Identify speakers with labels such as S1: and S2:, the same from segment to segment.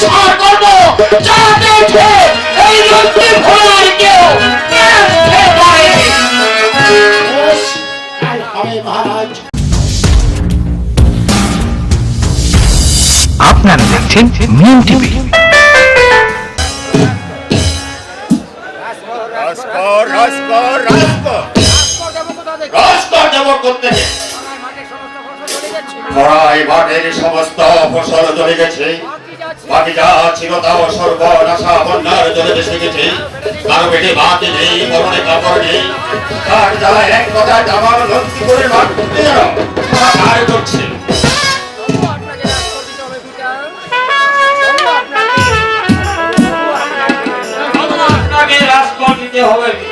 S1: ছাড় করব। যাতে উঠে এই নন্দী ভোলার কেউ
S2: আপনারা দেখছেন মিম টিভি
S3: রাজকর রাজকর রাজকর রাজকর যাব করতে। খরাই মাঠের সমস্ত ফসল চলে গেছে। বাটিটা ছিল তাও সর্বনাশা বন্যার জলে বেসে গেছে। কারও পেটে ভাত নেই কাপড় নেই। তার যা এক কথা করে
S4: হবে।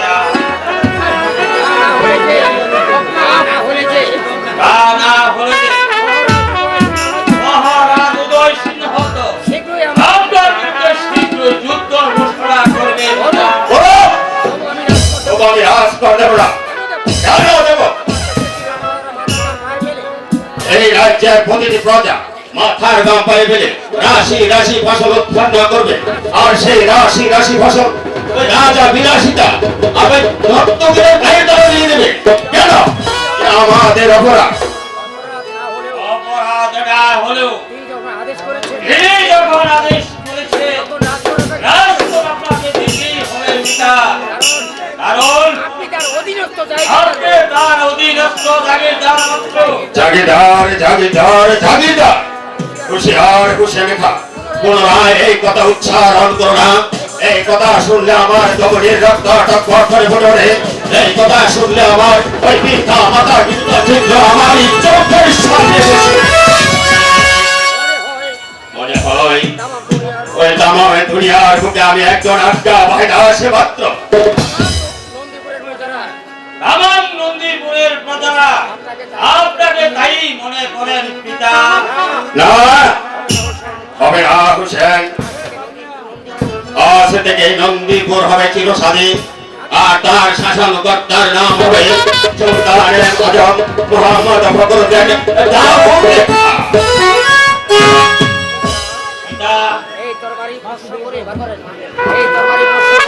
S3: রাজ্যের প্রতিটি প্রজা মাথার গাম পায়ে ফেলে রাশি রাশি ফসল উৎপন্ন করবে। আর সেই রাশি রাশি ফসল ওই রাজা বিলাসিতা আবার নর্তকের গায়ে দ্বারা নিয়ে নেবে কেন? আমাদের অপরাধ।
S4: অপরাধ না হলেও আদেশ করেছে কারণ আপনি তার অধীনস্থ জাগিরদার মাত্র
S3: জাগিদার জাগিদার জাগিদার হুশিয়ার হুশিয়ার লেখা পুনরায় এই কথা উচ্চারণ করো না। এই কথা শুনলে আমার কবরের রক্ত টকবক করে ফুটে ওঠে। এই কথা শুনলে আমার ওই পিতা মাতা কিন্তু চিত্র আমার এই চোখের সামনে এসেছে। মনে হয় ওই তামামে দুনিয়ার বুকে আমি একজন আজ্ঞা ভাইরা সে মাত্র।
S4: তামাম নন্দীপুরের প্রজারা আপনাকে তাই মনে করেন পিতা।
S3: না হবে না হুসেন। আজ থেকে নন্দীপুর হবে চিরস্বাধীন আর তার শাসনকর্তার নাম হবে সুলতানের আজম মোহাম্মদ ফখরুদ্দিন।
S5: এই তরবারি ভস্ম করে এই তরবারি ভস্ম করে
S4: এই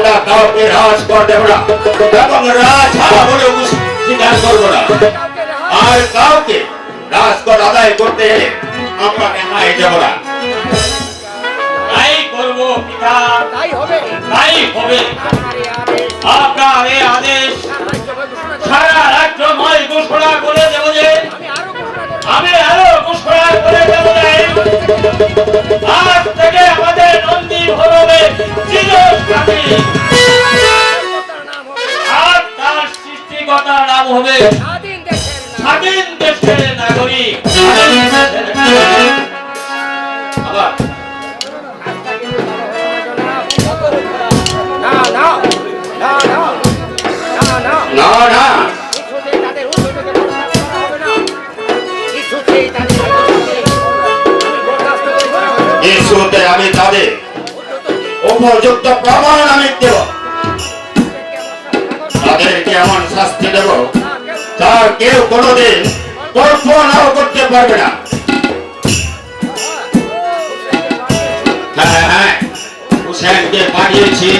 S3: আমরা কাউকে রাজ করে দেব না। এবং রাজা বলে স্বীকার করব না। আর কাউকে রাজকর আদায় করতে এলে আমরা রেহাই দেব না।
S4: তাই করব পিতা।
S5: তাই হবে।
S4: তাই হবে।
S5: আপনার এই আদেশ সারা রাজ্যকে ঘোষণা করে
S4: করে দেব যে
S5: আমি আরও ঘোষণা
S4: করে দেব আজ থেকে আমাদের নন্দী চিরস্থায়ী আর তার সৃষ্টিকতার নাম হবে
S5: নাম
S4: স্বাধীন দেশের নাগরিক।
S5: তাদের
S3: উপযুক্ত প্রমাণ আমি দেব। তাদেরকে এমন শাস্তি দেব? তা কেউ কোনোদিন কল্পনাও করতে পারবে না। হ্যাঁ হ্যাঁ হুসেনকে পাঠিয়েছি।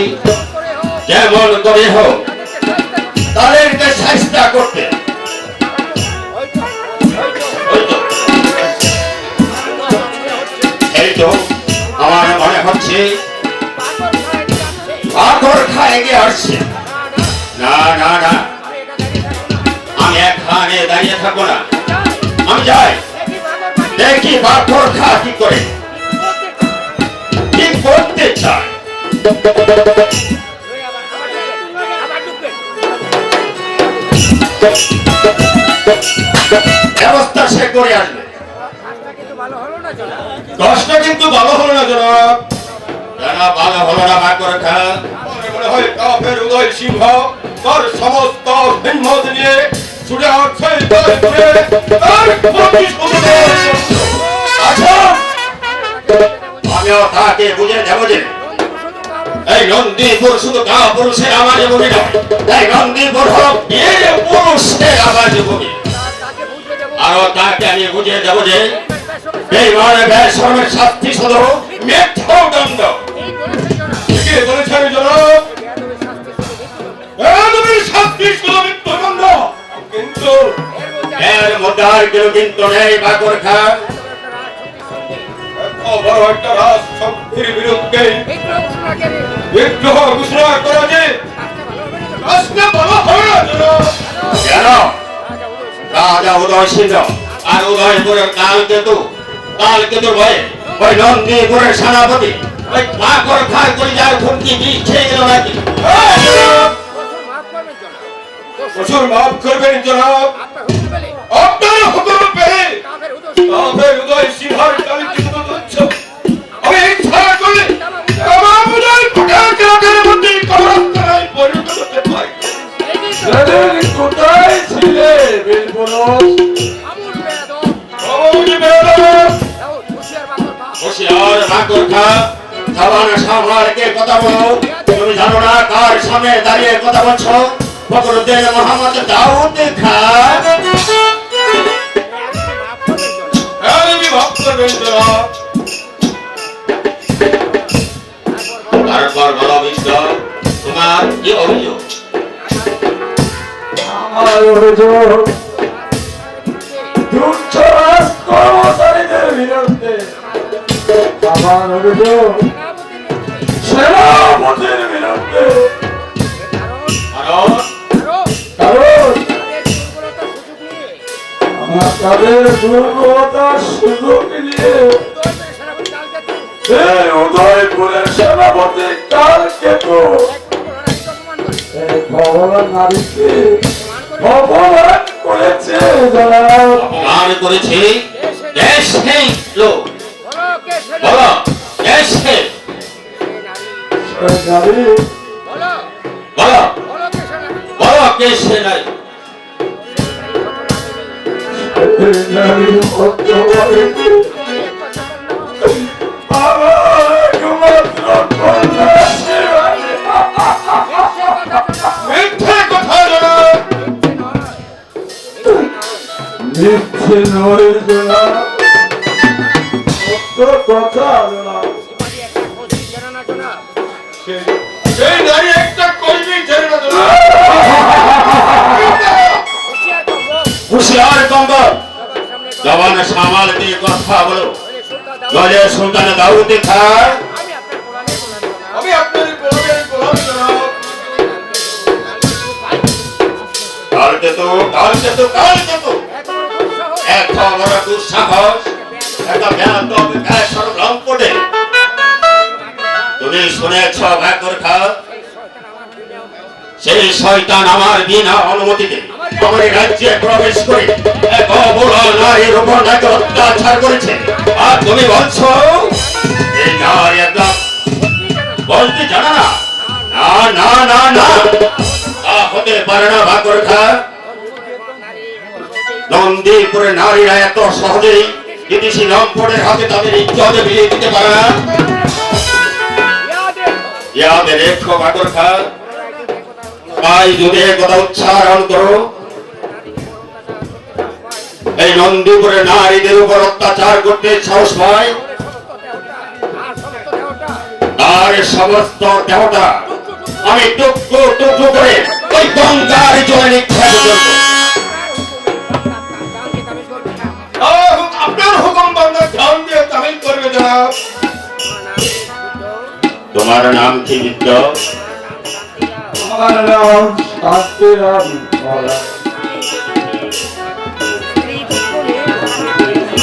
S3: যেমন করে হোক, তাদেরকে চেষ্টা করতে। এই তো। পাথর খায় গিয়ে আসছে। না না না আমি এখানে দাঁড়িয়ে থাকব না। আমি যাই। দেখি পাথর খা কি করে। কি করতে চায়। ব্যবস্থা সে করে আসবে। দশটা কিন্তু ভালো হলো না জনাব। কথাটা ভালো হলো না ভাগ করে খা মনে হয় কাফের উদয় সিংহ। তার সমস্ত হিম্মত নিয়ে ছুটে আসছে তার আমিও তাকে বুঝে দেবো যে এই নন্দীপুর শুধু গা পুরুষের আওয়াজে ভূমি নয়, এই নন্দীপুর হল বীর পুরুষের আওয়াজে
S6: দেবো
S3: আরও তাকে আমি বুঝিয়ে দেবো যে
S6: এই
S3: এই মানে বেশরমের শাস্তি শুধু আর কেউ কিন্তু নেই বাকর খান। বড় একটা। বিরুদ্ধে
S6: বিদ্রোহ ঘোষণা।
S3: কেন?
S6: রাজা উদয় সিংহ
S3: আর উদয়পুরের কাল কেতু কাল কেতুর ভয়ে ওই নন্দীপুরের সেনাপতি ওই বাকর খান করে যার হুমকি বিষ খেয়ে গেল নাকি? এই জনাব,
S6: প্রচুর মাফ করবেন জনা
S3: প্রচুর মাফ করবেন জনাব
S6: আপনার হুকুম
S3: পেয়ে সিংহর কালিকে করলে মধ্যে কবরস্থানায় পরিণত হতে পারি।
S5: কোথায় ছিলে বীরপুরুষ
S6: হুঁশিয়ার
S3: খা, সাবান কথা বলো। তুমি জানো না কার সামনে দাঁড়িয়ে কথা বলছো? ফখরুদ্দিন মোহাম্মদ দাউদ খান। তারপর বলো বিষ্ণ তোমার কি অভিযোগ
S5: আমার অভিযোগ সেনাপতির বিরুদ্ধে
S6: তাদের দুর্বলতার সুযোগ নিয়ে
S5: নিয়ে
S6: উদয়পুরের সেনাপতি কালকে তো
S5: ভগবান নারীকে অপমান করেছে
S3: অপমান করেছি দেশ নেই লোক।
S6: বলো
S3: দেশ নেই
S6: বলো
S3: বলো
S6: বলো কে সে নারী?
S3: মিথ্যে
S5: নয় জনাব সত্য কথা জনাব
S3: সেই নারী একটা কর্মী ছেড়ে না জনাব হুশিয়ার কম্বল জবান সামাল দিয়ে কথা বলো। নলে সুলতান দাউদ খান কালকে তো কালকে তো কালকে তো
S6: এত বড় দুঃসাহস
S3: এত বড় দুঃসাহস একটা ব্যাত তুমি শুনেছ ভাগর খা। সেই শয়তান আমার বিনা অনুমতিতে। আমার রাজ্যে প্রবেশ করে এক অবলা নারীর উপর নাকি অত্যাচার করেছে। আর তুমি বলছো বলতে জানা না। না না না না। হতে পারে না ভাগর খা। নন্দীপুরের নারীরা এত সহজেই বিদেশি লম্পটের হাতে তাদের ইজ্জত বিলিয়ে দিতে পারে না। ইয়াদে রেখো ভাগর খা। তাই যদি কথা উচ্চারণ করো এই নন্দীপুরের নারীদের উপর অত্যাচার করতে সাহস পায়? তার সমস্ত দেহটা আমি টুকরো টুকরো করে ওই গঙ্গার জলে নিক্ষেপ করব। তোমার নাম কি বিদ্য
S5: আমার নাম শান্তিরাম মালা।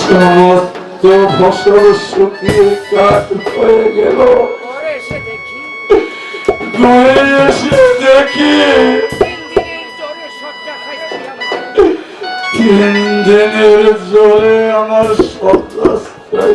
S5: সমস্ত ফসল শুকিয়ে কাঠ হয়ে গেল। ঘরে এসে দেখি
S3: তিন দিনের
S5: জোরে আমার সন্ত্রাসটাই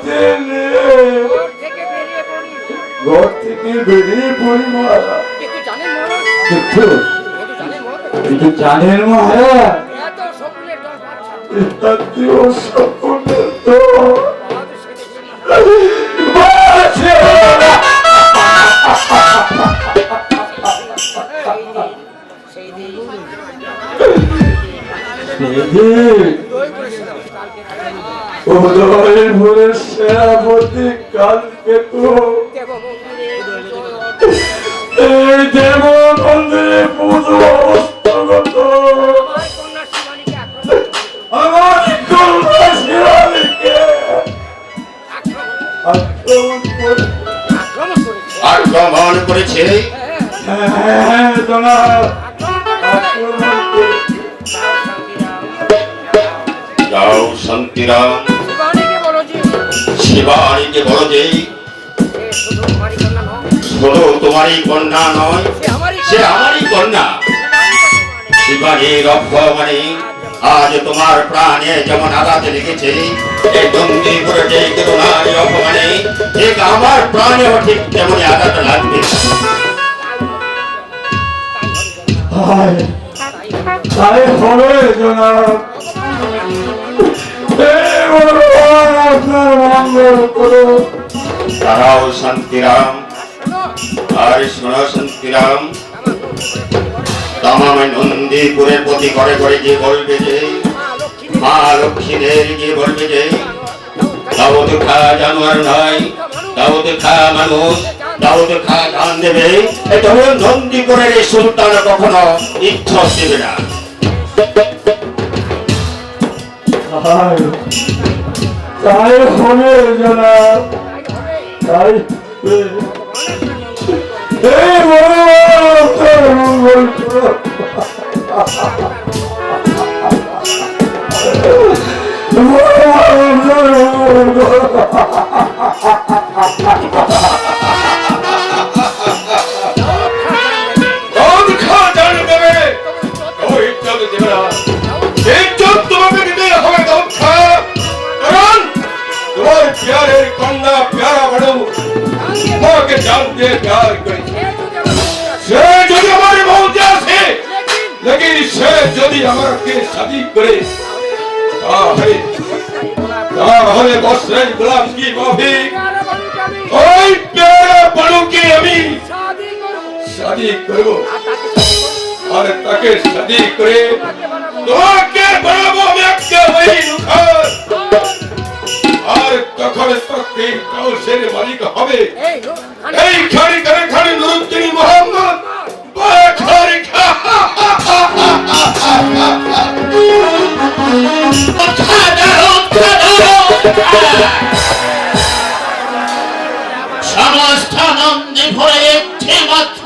S3: থেকে বেরিয়ে পড়ি
S5: মহারাজ।
S3: কিন্তু জানেন মহারাজ?
S6: শিবানীর অভ্যমানে আজ তোমার প্রাণে যেমন আঘাত লেগেছে এই দন্দি করে করুণার অপমানে ঠিক আমার প্রাণেও ঠিক তেমনই আঘাত লাগবে।
S5: হবে জনাব।
S6: তারাও শান্তিরাম।
S3: শোনো
S6: আর শোনো শান্তিরাম। তামাম নন্দীপুরের প্রতি ঘরে ঘরে গিয়ে বলবে যে
S3: মা
S6: লক্ষ্মীদের গিয়ে বলবে যে দাউদ খা জানোয়ার নয় দাউদ খা মানুষ দাউদ খা গান দেবে তবে নন্দীপুরের এই সুলতান কখনো ইচ্ছা দেবে না
S5: তাই হবে তাই হবে। হে ভগবান আপনার মঙ্গল করুন ভগবান আপনার মঙ্গল করুন
S6: লেকিন সে যদি আমাকে শাদি করে, তাহলে তাহলে বস্ত্রের গোলাম কি পাবে ওই পেয়ারা বালুকে আমি শাদি করব। আর তাকে শাদি করে তোমাকে বানাবো আমি একটা ওই আর তখন তোকে কাউসের মালিক হবে।
S7: সমস্ত নন্দী একটি মাত্র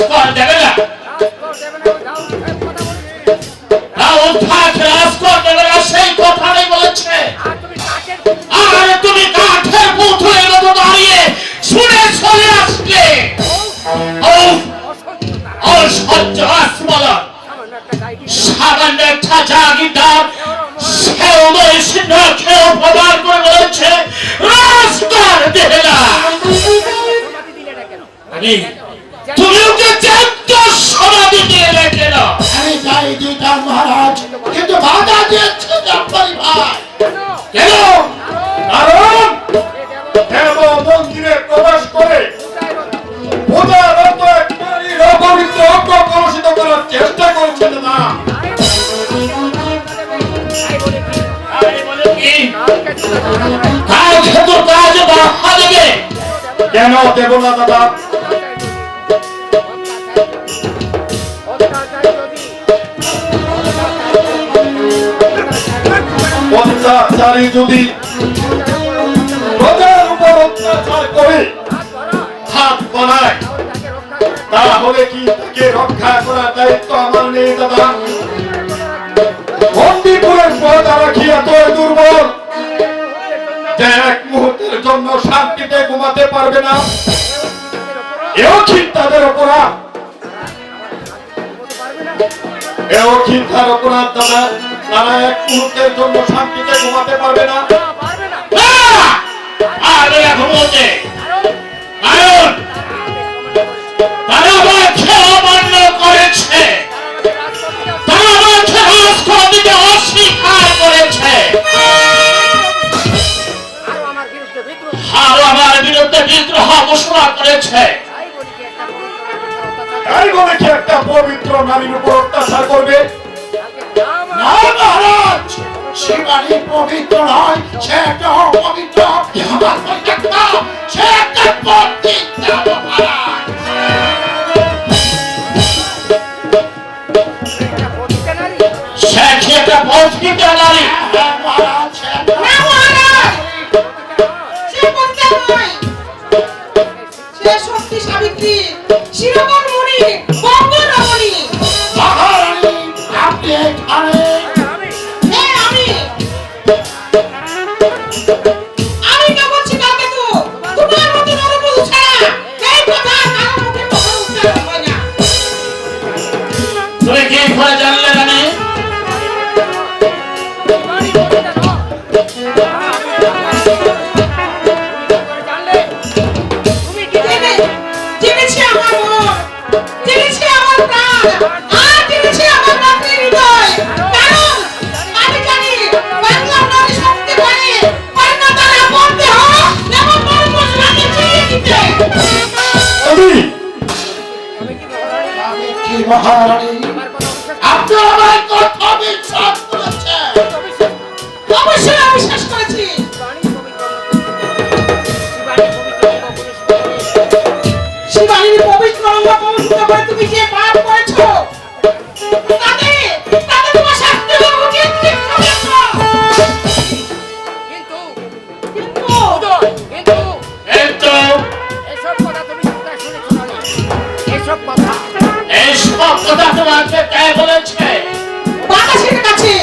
S8: রাজকর
S7: দেবে না। সেই কথাটাই বলেছে। আর তুমি কাঠের পুতুলের মতো দাঁড়িয়ে শুনে চলে আসলে। অসহ্য আস্মরণ সামান্য একটা জাগিদার সেও নয় খেয়েও প্রদান করে বলেছে রাজকর দেবে আমি
S8: দিয়েছে আপনারই ভাই।
S7: কেন?
S1: কারণ দেব মন্দিরে প্রবেশ করে অঙ্গ করার চেষ্টা করছেন না।
S7: কাজ তো কাজ বাধা দেবে
S1: কেন দেব না দাদা? অত্যাচারী যদি প্রজার উপর অত্যাচার করে হাত বানায় তাহলে কি তাকে রক্ষা করার দায়িত্ব আমার নেই দাদা? বন্দিপুরের প্রজা রাখি এত দুর্বল। যে এক মুহূর্তের জন্য শান্তিতে ঘুমাতে পারবে না, এও ঠিক তাদের অপরাধ? এও ঠিক তার অপরাধ, দাদা? তারা এক মুহূর্তের জন্য শান্তিতে ঘুমাতে পারবে না।
S7: আরে ঘুমোতে কারণ তারা আমাকে অমান্য করেছে। তারা আমাকে রাজকর অস্বীকার করেছে। আর আমার বিরুদ্ধে বিদ্রোহ। ঘোষণা করেছে।
S1: একটা পবিত্র নারীর উপর অত্যাচার করবে।
S8: না! শিবানী পবিত্র নয় সে একটা অপবিত্র। সে একটা
S7: সে একটা পথিতা নারী?
S8: হ্যাঁ, সে
S9: শক্তি সাবিত্রী মুনি
S7: জেনে
S9: জেনেছি
S1: বাতাসের কাছে।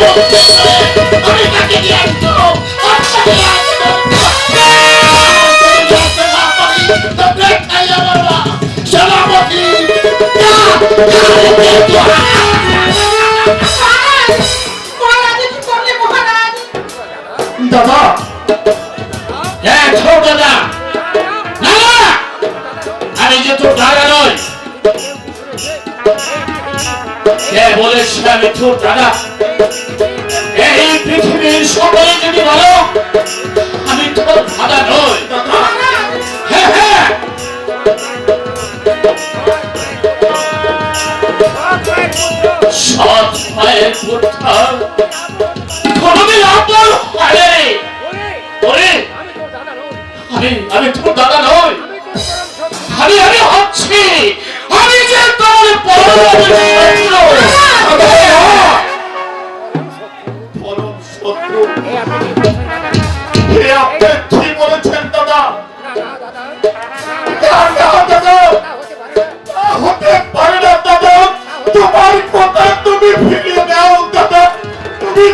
S1: যা,
S9: মহারাজ কি করলে মহারাজ
S1: দাদা। হ্যাঁ ছোট দাদা। না না। যে তোর দাদা নই কে বলেছে আমি তোর দাদা। এই পৃথিবীর সকলে যদি বলো, আমি তোর দাদা হ্যাঁ হ্যাঁ সৎ হয় আমি তোর দাদা নই। আমি আমি হচ্ছি। আমি যে তোর পরম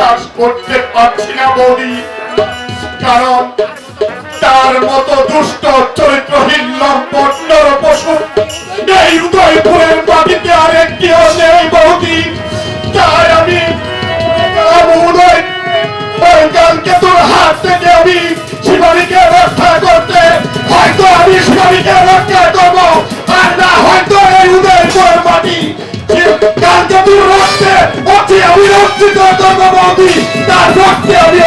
S1: বিশ্বাস করতে পারছি না বলি কারণ তার মতো দুষ্ট রক্ষিত করব বৌদি তার রক্তে আমি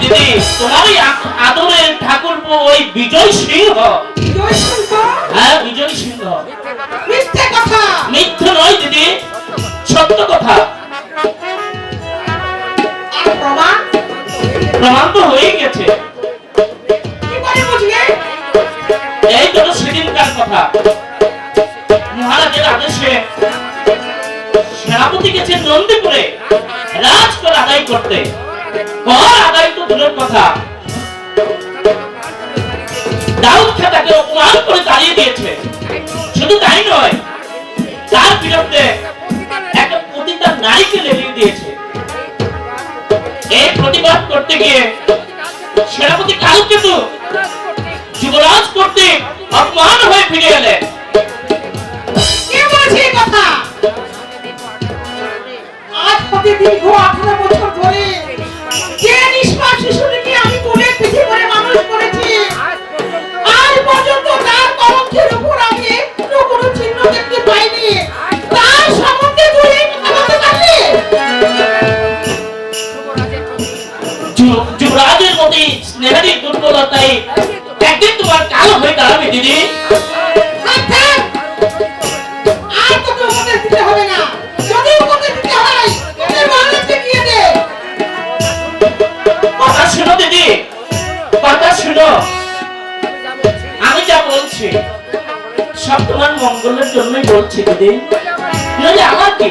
S7: দিদি। তোমারই আ- আদরের ঠাকুরপো ওই বিজয় সিংহ।
S9: জয় সিংহ?
S7: হ্যাঁ বিজয় সিংহ।
S9: মিথ্যে কথা।
S7: মিথ্যে নয় দিদি সত্য কথা।
S9: প্রমাণ?
S7: প্রমাণ তো হয়ে গেছে। কথা মহারাজের আদেশে সেনাপতি গেছে নন্দীপুরে রাজকর আদায় করতে, কর আদায় তো দূরের কথা। দাউদ খা তাকে অপমান করে তাড়িয়ে দিয়েছে। শুধু তাই নয়, তার বিরুদ্ধে একটা পতিতা নারীকে লেলিয়ে দিয়েছে। এই প্রতিবাদ করতে গিয়ে সেনাপতি কালকেতু যুবরাজ করতে অপমান হয়ে ফিরে এলেন
S9: কে বলেছে কথা? আজ প্রতি দীর্ঘ আঠারো বছর ধরে যে নিষ্পাপ শিশুটিকে আমি কোলে পিঠে করে মানুষ করেছি আজ পর্যন্ত তার কলঙ্কের উপর আমি একটু কোনো চিহ্ন দেখতে পাইনি। তার সম্বন্ধে তুই এই কথা বলতে পারলি
S7: যু- যুবরাজের মধ্যে স্নেহারি দুর্বলতায় একদিন তোমার কালো হয়ে দাঁড়াবে দিদি।
S9: থাক। আর তোকে উপদেশ দিতে হবে না। যদি উপদেশ দিতে হয় তোদের মহারাজকে গিয়ে দে।
S7: কথা শুনো দিদি। কথা শুনো। আমি যা বলছি সব তোমার মঙ্গলের জন্যই বলছি দিদি। আমার কি?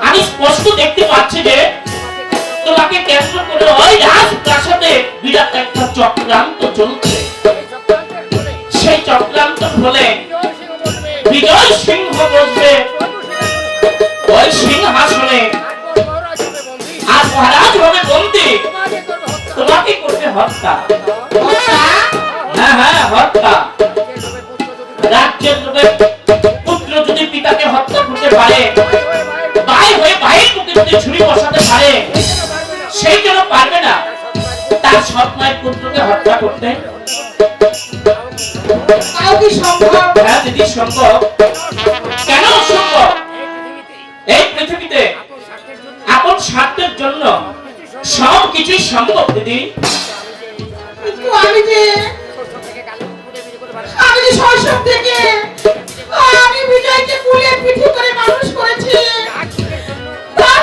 S7: আমি স্পষ্ট দেখতে পাচ্ছি যে তোমাকে কেন্দ্র করে ওই রাজপ্রাসাদে বিরাট একটা চক্রান্ত চলছে। সেই চক্রান্ত ফলে বিজয় সিংহ বসবে। ওই সিংহাসনে। আর মহারাজ হবে বন্দি, তোমাকে করবে হত্যা? হ্যাঁ হ্যাঁ হত্যা। রাজ্যের পুত্র যদি পিতাকে হত্যা করতে পারে, ভাই হয়ে ভাইয়ের মুখে যদি ছুরি বসাতে পারে। সেই জন্য পারবে না। তার সৎমায়ের পুত্রকে হত্যা করতে।
S9: তাও সম্ভব?
S7: হ্যাঁ দিদি সম্ভব। এই পৃথিবীতে আপন স্বার্থের জন্য সব কিছুই সম্ভব দিদি।
S9: আমি যে আমি যে শৈশব থেকে আমি বিজয়কে কুলে পিঠে করে মানুষ করেছি তার